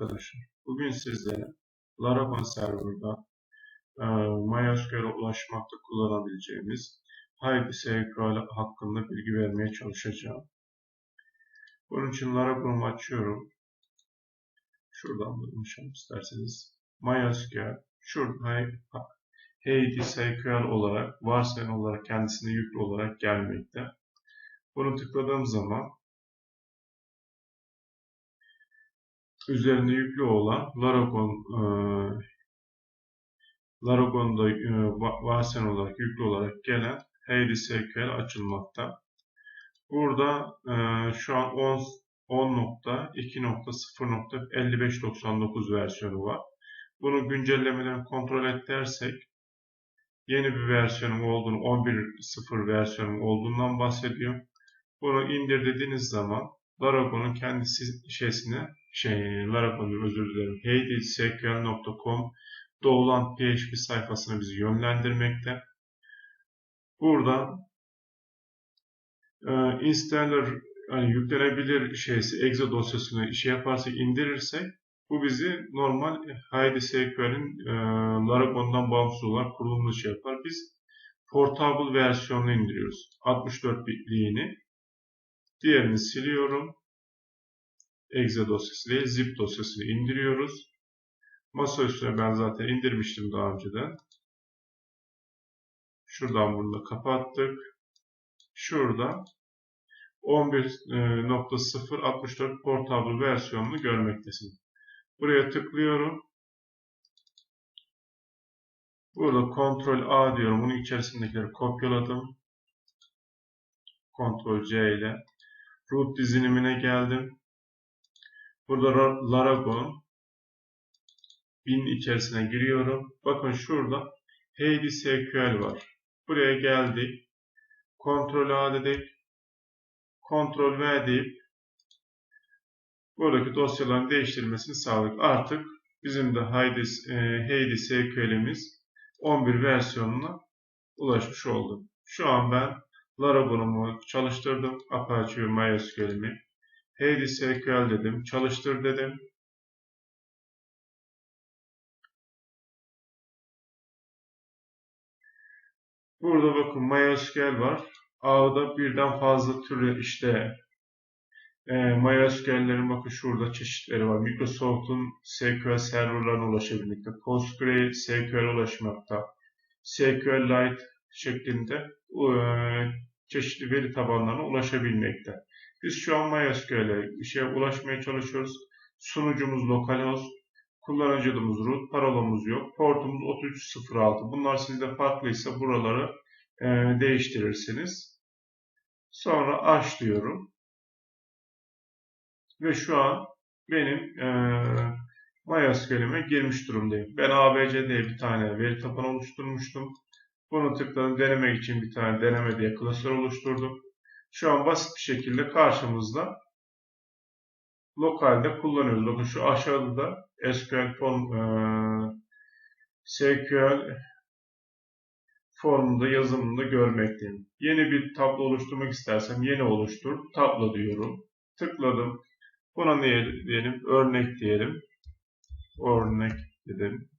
arkadaşlar. Bugün sizlere Laravel serverda e, MySQL'e ulaşmakta kullanabileceğimiz HiveSQL hakkında bilgi vermeye çalışacağım. Bunun için Laravel'ımı açıyorum. Şuradan bulmuşum isterseniz. MySQL şurada HiveSQL olarak varsayılan olarak kendisine yüklü olarak gelmekte. Bunu tıkladığım zaman üzerinde yüklü olan Laragon e, Laragon'da e, varsen olarak yüklü olarak gelen Heidi SQL açılmakta. Burada e, şu an 10 10.2.0.5599 versiyonu var. Bunu güncellemelerini kontrol et dersek yeni bir versiyonum olduğunu 11.0 versiyonum olduğundan bahsediyor. Bunu indir dediğiniz zaman Laragon'un kendi şeysine şey, Laravel'ın özür dilerim, heydisql.com doğulan PHP sayfasına bizi yönlendirmekte. Burada e, installer yani yüklenebilir şeysi exe dosyasını şey yaparsak indirirsek bu bizi normal Heidi SQL'in e, Laragon'dan bağımsız olarak kurulumunu şey yapar. Biz portable versiyonunu indiriyoruz. 64 bitliğini. Diğerini siliyorum exe dosyası değil zip dosyasını indiriyoruz. Masa üstüne ben zaten indirmiştim daha önceden. Şuradan bunu da kapattık. Şurada 11.0.64 portable versiyonunu görmektesiniz. Buraya tıklıyorum. Burada Ctrl A diyorum. Bunun içerisindekileri kopyaladım. Ctrl C ile root dizinimine geldim. Burada Laragon bin içerisine giriyorum. Bakın şurada Heidi SQL var. Buraya geldik. Ctrl A dedik. Ctrl V deyip buradaki dosyaların değiştirilmesini sağladık. Artık bizim de Heidi, Heidi SQL'imiz 11 versiyonuna ulaşmış oldu. Şu an ben Laragon'umu çalıştırdım. Apache MySQL'imi. Heidi SQL dedim. Çalıştır dedim. Burada bakın MySQL var. Ağda birden fazla türlü işte e, MySQL'lerin bakın şurada çeşitleri var. Microsoft'un SQL serverlarına ulaşabilmekte. PostgreSQL ulaşmakta. SQLite şeklinde e, çeşitli veri tabanlarına ulaşabilmekte. Biz şu an MySQL'e şeye ulaşmaya çalışıyoruz. Sunucumuz localhost, kullanıcı adımız root, parolamız yok. Portumuz 3306. Bunlar sizde farklıysa buraları e, değiştirirsiniz. Sonra aç diyorum. Ve şu an benim e, MySQL'ime girmiş durumdayım. Ben ABC bir tane veri tabanı oluşturmuştum. Bunu tıkladım. Denemek için bir tane deneme diye klasör oluşturdum. Şu an basit bir şekilde karşımızda lokalde kullanıyoruz. Bakın şu aşağıda da SQL form e, SQL formunda yazımında görmekteyim. Yeni bir tablo oluşturmak istersem yeni oluştur. Tablo diyorum. Tıkladım. Buna ne diyelim? Örnek diyelim. Örnek dedim.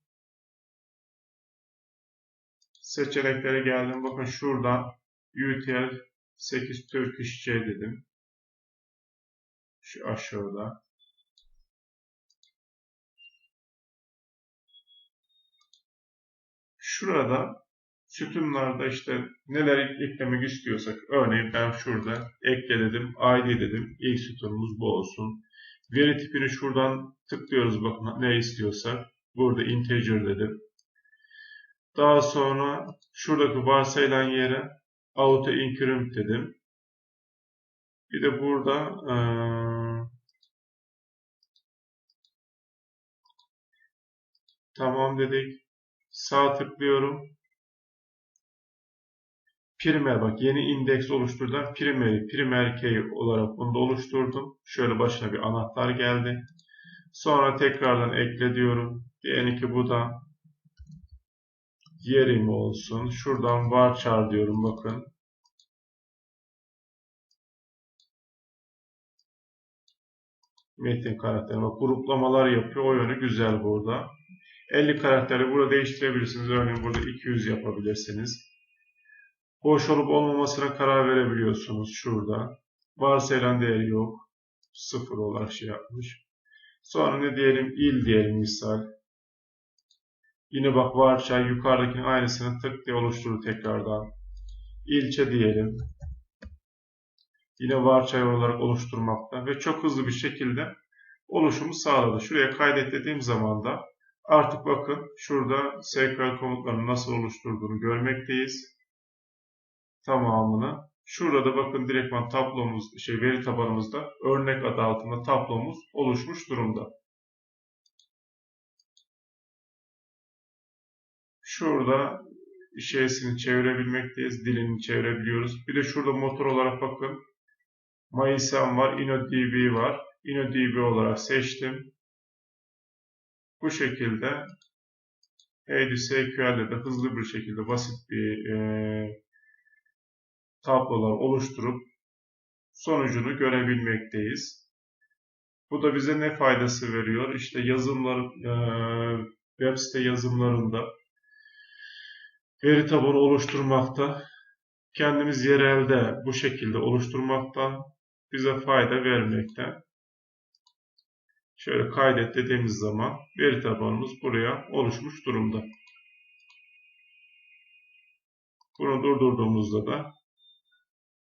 Seçeneklere geldim. Bakın şuradan UTL 8 Turkish C dedim. Şu aşağıda. Şurada sütunlarda işte neler eklemek istiyorsak örneğin ben şurada ekle dedim ID dedim ilk sütunumuz bu olsun veri tipini şuradan tıklıyoruz bakın ne istiyorsak burada integer dedim daha sonra şuradaki varsayılan yere auto increment dedim. Bir de burada ee, tamam dedik. Sağ tıklıyorum. Primer bak yeni indeks oluşturdan primary, primer key olarak bunu da oluşturdum. Şöyle başına bir anahtar geldi. Sonra tekrardan ekle diyorum. Diyelim ki bu da yerim olsun. Şuradan varchar diyorum bakın. metin karakterini. Bak gruplamalar yapıyor. O yönü güzel burada. 50 karakteri burada değiştirebilirsiniz. Örneğin burada 200 yapabilirsiniz. Boş olup olmamasına karar verebiliyorsunuz şurada. Varsayılan değeri yok. Sıfır olarak şey yapmış. Sonra ne diyelim? il diyelim misal. Yine bak varçay yukarıdakinin aynısını tık diye oluşturur tekrardan. İlçe diyelim. Yine varçay olarak oluşturmakta ve çok hızlı bir şekilde oluşumu sağladı. Şuraya kaydet dediğim zaman da artık bakın şurada SQL komutlarını nasıl oluşturduğunu görmekteyiz. Tamamını. Şurada bakın direktman tablomuz, şey veri tabanımızda örnek adı altında tablomuz oluşmuş durumda. Şurada şeysini çevirebilmekteyiz. Dilini çevirebiliyoruz. Bir de şurada motor olarak bakın. MySQL var. InnoDB var. InnoDB olarak seçtim. Bu şekilde Heidi SQL'de de hızlı bir şekilde basit bir e, tablolar oluşturup sonucunu görebilmekteyiz. Bu da bize ne faydası veriyor? İşte yazımlar, e, web site yazımlarında veri tabanı oluşturmakta, kendimiz yerelde bu şekilde oluşturmakta bize fayda vermekte. Şöyle kaydet dediğimiz zaman veri tabanımız buraya oluşmuş durumda. Bunu durdurduğumuzda da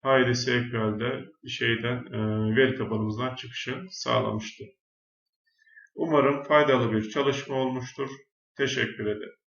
Hayri SQL'de şeyden e, veri tabanımızdan çıkışı sağlamıştır. Umarım faydalı bir çalışma olmuştur. Teşekkür ederim.